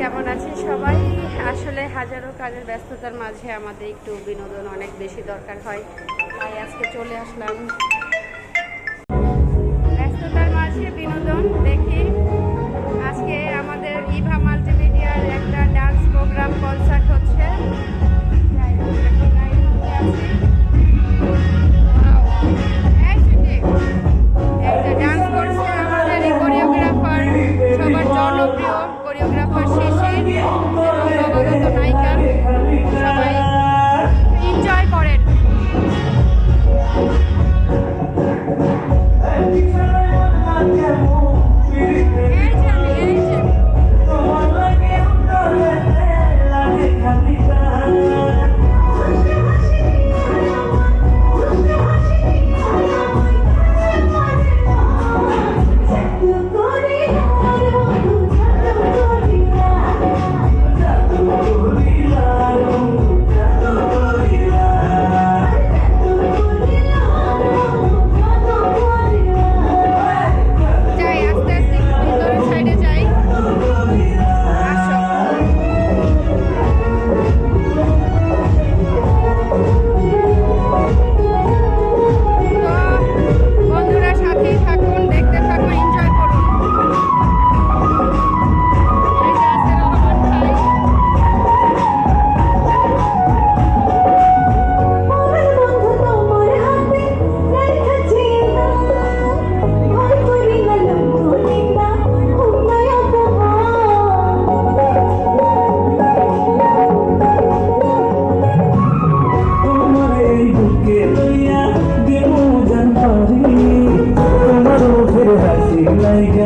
কেমন আছেন সবাই? আসলে হাজারো কাজের ব্যস্ততার মাঝে আমাদের একটু বিনোদন অনেক বেশি দরকার হয়, তাই আজকে চলে আসলাম। ব্যস্ততার মাঝে বিনোদন দেখি আজকে আমাদের ইভা মাল্টিমিডিয়ার একটা ডান্স প্রোগ্রাম কনসার্ট হচ্ছে। ডান্স কোরিওগ্রাফার, সবার জনপ্রিয় কোরিওগ্রাফার। like